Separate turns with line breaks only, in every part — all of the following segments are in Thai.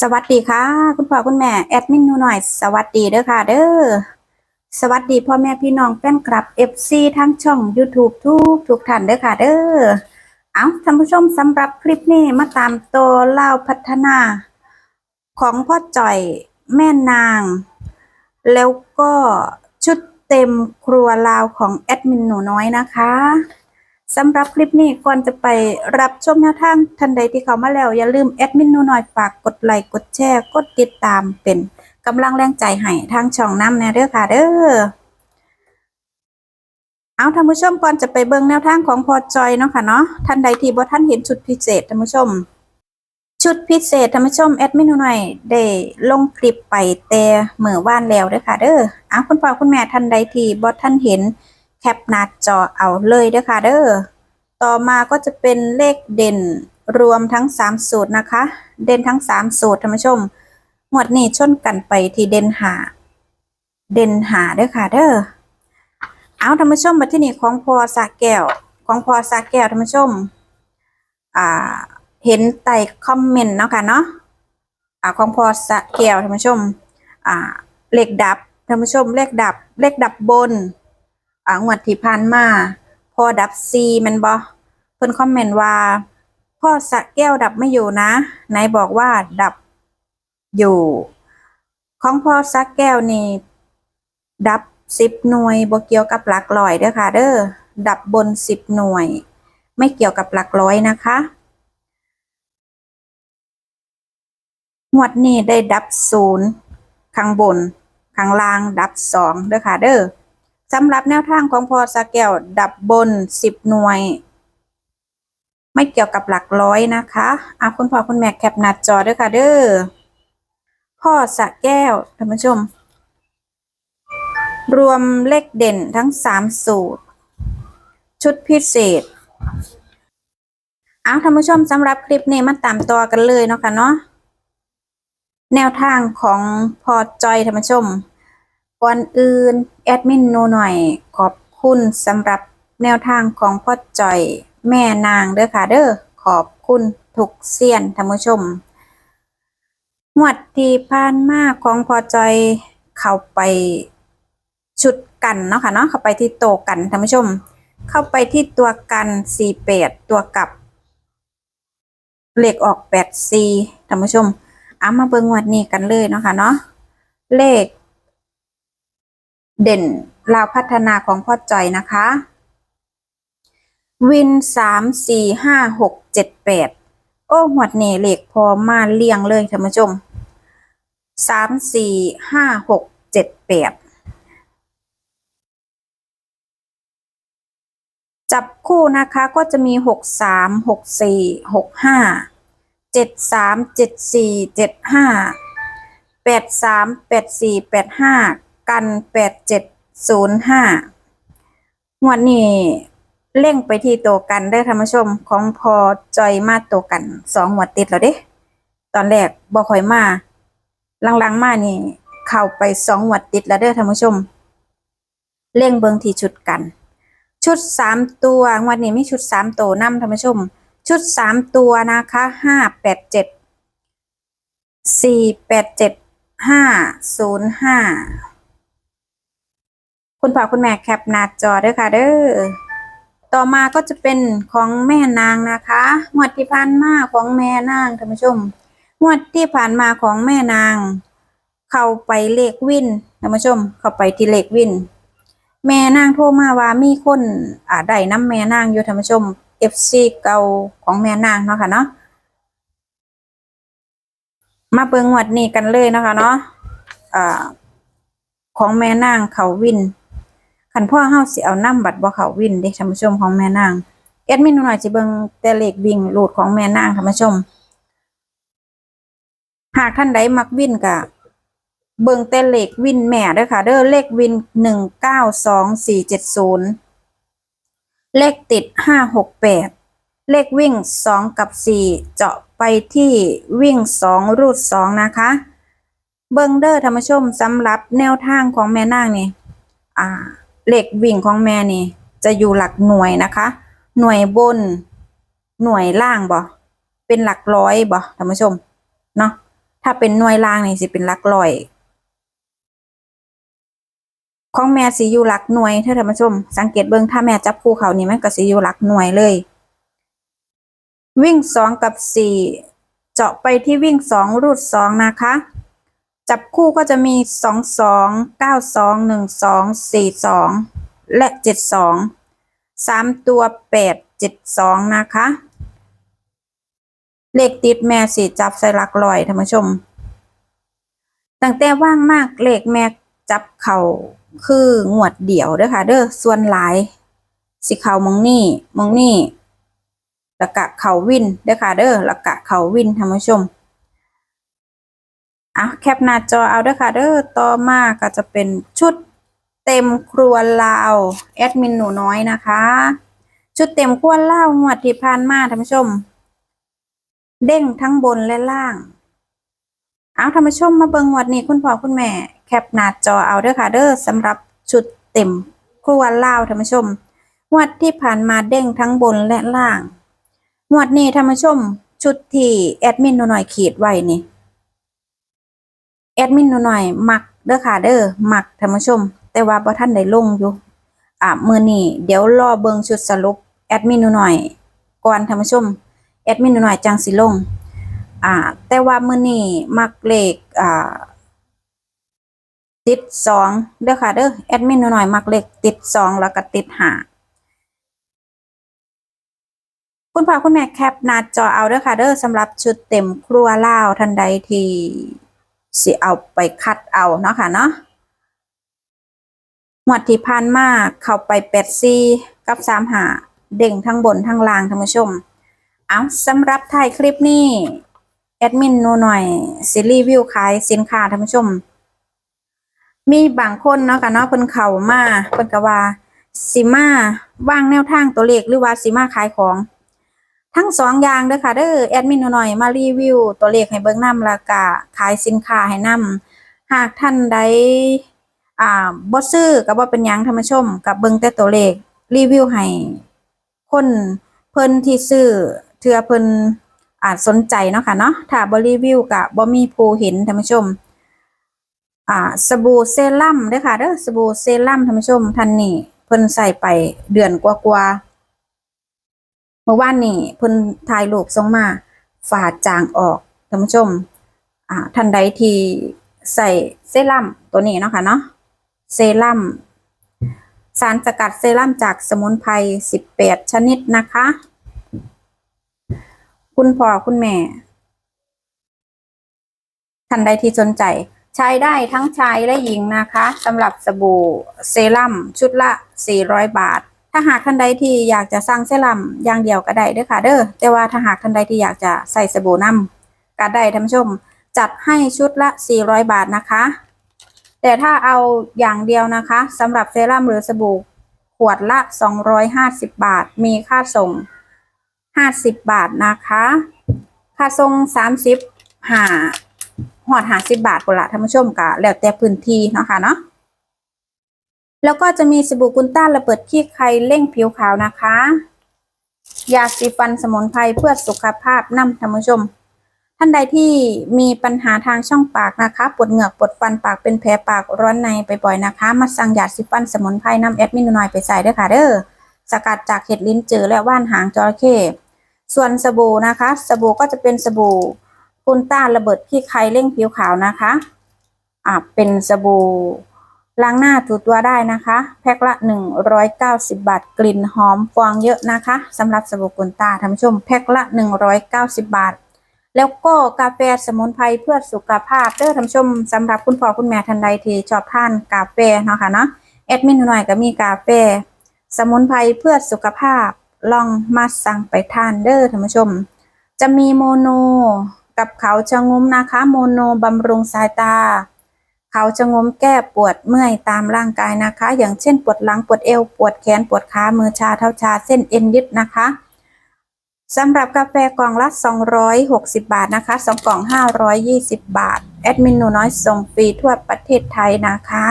สวัสดีค่ะ คุณพ่อคุณแม่แอดมินหนูหน่อย สวัสดีเด้อค่ะ เด้อสวัสดีพ่อแม่พี่น้องแฟนคลับ FC ทั้งช่อง YouTube ทุกทุกท่านเด้อค่ะ เด้อเอาท่านผู้ชมสำหรับคลิปนี้มาตามตัวเล่าพัฒนา ของพ่อจ่อยแม่นาง แล้วก็ชุดเต็มครัวลาวของแอดมินหนูน้อยนะคะ สำหรับคลิปนี้ก่อนจะไปรับชมแนวทางทันใดที่เขามาแล้ว อย่าลืมแอดมินนูน้อยฝากกดไลค์กดแชร์ กดติดตามเป็นกำลังแรงใจให้ทางช่องน้ำแน่เด้อค่ะเด้อเอาท่านผู้ชมก่อนจะไปเบิ่งแนวทางของพอจอยเนาะค่ะเนาะท่านใดที่บ่ท่านเห็นชุดพิเศษท่านผู้ชม ชุดพิเศษท่านผู้ชมแอดมินหนูหน่อยได้ลงคลิปไปแต่เมื่อว่านแล้วเด้อค่ะเด้อเอาคุณพ่อคุณแม่ท่านใดที่บ่ท่านเห็น แคปหน้าจอเอาเลยเด้อค่ะเด้อต่อมาก็จะเป็นเลขเด่นรวมทั้ง 3 สูตรนะคะ เด่นทั้ง 3 สูตรท่านผู้ชมหมวดนี้ชนกันไปที่เด่นหา เด่นหาเด้อค่ะเด้อเอาท่านผู้ชมมาที่นี่ของพอสาแก้วของพอสาแก้วท่านผู้ชมอ่าเห็นใต้คอมเมนต์เนาะค่ะเนาะอ่าของพอสะแก้วท่านผู้ชมอ่าเลขดับท่านผู้ชมเลขดับเลขดับบน อ่างวดที่ผ่านมาพอดับซีแมันบ่เพิ่นคอมเมนต์ว่า พ่อสะแก้วดับไม่อยู่นะไหนบอกว่าดับอยู่ ของพ่อสะแก้วนี่ดับสิบหน่วยบ่เกี่ยวกับหลักร้อยเด้อค่ะ เด้อดับบนสิบหน่วย ไม่เกี่ยวกับหลักร้อยนะคะงวดนี้ได้ดับศูนย์ข้างบนข้างล่างดับสองเด้อค่ะเด้อ สำหรับแนวทางของพอสแก้วดับบนสิบหน่วย ไม่เกี่ยวกับหลักร้อยนะคะอาคุณพ่อคุณแม่แคปหน้าจอเด้อค่ะเด้อพ่อสะแก้วท่านผู้ชม รวมเลขเด่นทั้งสามสูตร ชุดพิเศษเอาท่านผู้ชมสำหรับคลิปนี้มาตามต่อกันเลยเนาะค่ะเนาะแนวทางของพอจอยท่านผู้ชม ก่อนอื่น แอดมินโนหน่อยขอบคุณสำหรับแนวทางของพ่อจอยแม่นางเด้อค่ะเด้อขอบคุณทุกเซียนท่านผู้ชมงวดที่ผ่านมาของพ่อจอยเข้าไปชุดกันเนาะค่ะเนาะเข้าไปที่โตกันท่านผู้ชม เข้าไปที่ตัวกันสี่แปดตัวกลับเลขออกแปดสี่ท่านผู้ชมเอามาเบิ่งงวดนี้กันเลยเนาะค่ะเนาะเลข เด่นลาวพัฒนาของพ่อจอยนะคะ วินสามสี่ห้าหกเจ็ดแปดโอ้หวดนี้เลขพอมาเรียงเลยท่านผู้ชมสามสี่ห้าหกเจ็ดแปดจับคู่นะคะก็จะมีหกสามหกสี่หกห้าเจ็ดสามเจ็ดสี่เจ็ดห้าแปดสามแปดสี่แปดห้า กันแปดเจ็ดศูนย์ห้างวดนี้เล่งไปที่ตัวกันได้อท่านผู้ชมของพอจอยมาตัวกันสองงวดติดแล้วเด้ ตอนแรกบ่คอยมาหลังๆมานี่ เข้าไปสองงวดติดแล้วเด้อท่านผู้ชม เล่งเบิงที่ชุดกัน ชุดสามตัวงวดนี้มีชุดสามตัวนำท่านผู้ชม ชุดสามตัวนะคะห้าแปดเจ็ดสี่แปดเจ็ดห้าศูนย์ห้า คุณพ่อคุณแม่แคปหน้าจอด้วยค่ะ เด้อ ต่อมาก็จะเป็นของแม่นางนะคะงวดที่ผ่านมาของแม่นางท่านผู้ชมงวดที่ผ่านมาของแม่นาง เข้าไปเลขวินท่านผู้ชม เข้าไปที่เลขวิน แม่นางโทรมาว่ามีคนอ่าได้น้ำแม่นางอยู่ท่านผู้ชม FC เก่าของแม่นางเนาะค่ะเนาะมาเบิ่งงวดนี้กันเลยนะคะเนาะอ่าของแม่นางเขาวินันพ่อเฮาสิเอานำบัตรบ่เขาวินเด้ท่านผู้ชมของแม่นางแอดมินหน่อยสิเบิ่งแต่เลขวิ่งรูดของแม่นางท่านผู้ชม หากท่านใดมักวินก็เบิ่งแต่เลขวินแม่เด้อค่ะ เด้อเลขวินหนึ่งเก้าสองสี่เจ็ดศูนย์เลขติดห้าหกแปดเลขวิ่งสองกับสี่เจาะไปที่วิ่งสองรูดสองนะคะ เบิงเดอร์ธรรมชมสำหรับแนวทางของแม่นางนี่อ่า เลขวิ่งของแม่นี่ จะอยู่หลักหน่วยนะคะ หน่วยบน หน่วยล่างบ่เป็นหลักร้อยบ่ธรรมชมเนาะถ้าเป็นหน่วยล่างนี่สิเป็นหลักร้อย ของแม่สิอยู่หลักหน่วยเธอท่านผู้ชม สังเกตเบิ่งถ้าแม่จับคู่เขานี่มันก็สิอยู่หลักหน่วยเลย วิ่งสองกับสี่เจาะไปที่วิ่งสองรูดสองนะคะ จับคู่ก็จะมีสองสองเก้าสองหนึ่งสองสี่สองและเจ็ดสองสามตัวแปดเจ็ดสองนะคะ เลขติดแม่สิจับใส่หลักร้อยท่านผู้ชม ตั้งแต่ว่างมากเลขแม่จับเข่าคืองวดเดี่ยวเด้อค่ะ เด้อส่วนหลาย สิเข่ามองนี่มองนี่ล้วกะเข่าวินเด้อค่ะ เด้อล้วกะเข่าวินท่านผู้ชม อะแคปหน้าจอเอาเด้อค่ะเด้อต่อมาก็จะเป็นชุดเต็มครัวลาวแอดมินหนูน้อยนะคะ ชุดเต็มครัวลาวงวดที่ผ่านมาท่านผู้ชม เด้งทั้งบนและล่าง เอาท่านผู้ชมมาเบิ่งงวดนี้คุณพ่อคุณแม่ แคปหน้าจอเอาเด้อค่ะเด้อสำหรับชุดเต็มครัวลาวท่านผู้ชมงวดที่ผ่านมาเด้งทั้งบนและล่างงวดนี้ท่านผู้ชม ชุดที่แอดมินหนูน่อยขีดไว้นี่ แอดมินหน่อยมักเด้อค่ะเด้อมักท่านผู้ชม แต่ว่าบ่ทันได้ลงอยู่ อะมื้อนี้เดี๋ยวรอเบิ่งชุดสรุปแอดมินหน่อยก่อนท่านผู้ชมแอดมินหน่อยจังสิลง อ่า แต่ว่ามื้อนี้มักเลขอ่าติดสองเด้อค่ะเด้อแอดมินหน่อยมักเลขติดสองแล้วก็ติดหาคุณพ่อคุณแม่แคปหน้าจอเอาเด้อค่ะเด้อสำหรับชุดเต็มครัวลาวทันใดที่ สิเอาไปคัดเอาเนาะค่ะเนาะหมวดที่ผ่านมาเข้าไปแปดซีกับสามหาเด้งทั้งบนทั้งล่างท่านผู้ชม เอาสำหรับถ่ายคลิปนี้แอดมินนูหน่อยสิรีวิวขายสินค้าท่านผู้ชม มีบางคนเนาะค่ะเนาะเพิ่นเข้ามาเพิ่นก็ว่าสิมาว่างแนวทางตัวเลขหรือว่าสิมาขายของ ทั้งสองอย่างเด้อค่ะเด้อแอดมินหน่อยมารีวิว ตัวเลขให้เบิ่งนำแล้วก็ขายสินค้าให้นำหากท่านใดอ่าบ่ซื้อก็บ่เป็นยังท่านผู้ชม กับเบิ่งแต่ตัวเลขรีวิวให้คนเพิ่นที่ซื้อเทือเพิ่นอาจสนใจเนาะค่ะเนาะถ้าบรีวิวก็บ่มีผู้เห็นท่านผู้ชม อ่าสบู่เซรั่มเด้อค่ะเด้อสบู่เซรั่มท่านผู้ชมท่านนี้เพิ่นใส่ไปเดือนกว่าๆ มื่อวานนี้เพิ่นถ่ายรูปส่งมาฝาจางออกท่านผู้ชม อ่าท่านใดที่ใส่เซรั่มตัวนี้เนาะค่ะเนาะเซรั่มสารสกัดเซรั่มจากสมุนไพร18 ชนิดนะคะ คุณพ่อคุณแม่ ท่านใดที่สนใจ ใช้ได้ทั้งชายและหญิงนะคะสำหรับสบู่เซรั่มชุดละ 400 บาท ถ้าหากท่านใดที่อยากจะสั่งเซรั่มอย่างเดียวก็ได้เด้อค่ะ เด้อแต่ว่าถ้าหากท่านใดที่อยากจะใส่สบู่น้ำก็ได้ท่านผู้ชม จัดให้ชุดละ 400 บาทนะคะ แต่ถ้าเอาอย่างเดียวนะคะสำหรับเซรั่มหรือสบู่ขวดละ 250 บาท มีค่าส่ง 50 บาทนะคะ ค่าส่ง 30หาหอดหาสิบบาทปุละท่านผู้ชมกะแล้วแต่พื้นที่เนาะค่ะเนาะ แล้วก็จะมีสบู่กุนต้าระเบิดขี้ใครเร่งผิวขาวนะคะ ยาสีฟันสมุนไพรเพื่อสุขภาพนำท่านผู้ชม ท่านใดที่มีปัญหาทางช่องปากนะคะ ปวดเหงือกปวดฟันปากเป็นแผลปากร้อนในบ่อยๆนะคะ มาสั่งยาสีฟันสมุนไพรนำแอดมินหน่อยไปใส่ด้วยค่ะเด้อ สกัดจากเห็ดลิ้นจือและว่านหางจระเข้ ส่วนสบู่นะคะ สบู่ก็จะเป็นสบู่กุนต้าระเบิดขี้ใครเร่งผิวขาวนะคะ อ่าเป็นสบู่ ล้างหน้าถูตัวได้นะคะ แพ็คละ 190 บาท กลิ่นหอมฟองเยอะนะคะสำหรับสบู่กุนตาท่านผู้ชมแพ็คละ 190 บาท แล้วก็กาแฟสมุนไพรเพื่อสุขภาพเด้อท่านผู้ชมสำหรับคุณพ่อคุณแม่ท่านใดที่ชอบทานกาแฟเนาะค่ะเนาะแอดมินหน่อยก็มีกาแฟสมุนไพรเพื่อสุขภาพลองมาสั่งไปทานเด้อท่านผู้ชม จะมีโมโนกับเขาชะงุ้มนะคะ โมโนบำรุงสายตา เขาชะง้มแก้ปวดเมื่อยตามร่างกายนะคะ อย่างเช่นปวดหลังปวดเอว ปวดแขนปวดขามือชาเท้าชาเส้นเอ็นยึดนะคะสำหรับกาแฟกล่องละ 260 บาทนะคะสองกล่อง 520 บาท แอดมินหนูน้อยส่งฟรีทั่วประเทศไทยนะคะ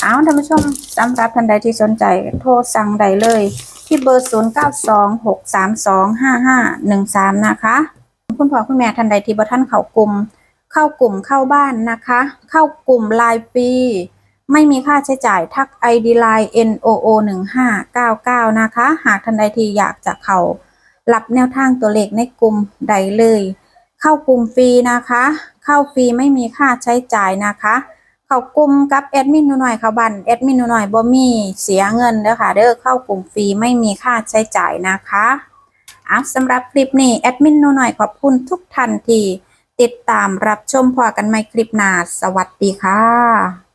เอาท่านผู้ชมสำหรับท่านใดที่สนใจโทรสั่งได้เลย ที่เบอร์ 0926325513 นะคะ คุณพ่อคุณแม่ท่านใดที่บ่ท่านเขากลุ่ม เข้ากลุ่มเข้าบ้านนะคะ เข้ากลุ่มรายปี ไม่มีค่าใช้จ่ายทัก ID Line NOO 1599นะคะ หากท่านใดที่อยากจะเข้ารับแนวทางตัวเลขในกลุ่มใดเลย เข้ากลุ่มฟรีนะคะ เข้าฟรีไม่มีค่าใช้จ่ายนะคะ เข้ากลุ่มกับแอดมินหนูหน่อยเขาบันแอดมินหนูหน่อยบ่มีเสียเงินเด้อค่ะเด้อเข้ากลุ่มฟรีไม่มีค่าใช้จ่ายนะคะอะสำหรับคลิปนี้แอดมินหนูหน่อยขอบคุณทุกท่านที่ ติดตามรับชมพอกันใหม่คลิปหน้า สวัสดีค่ะ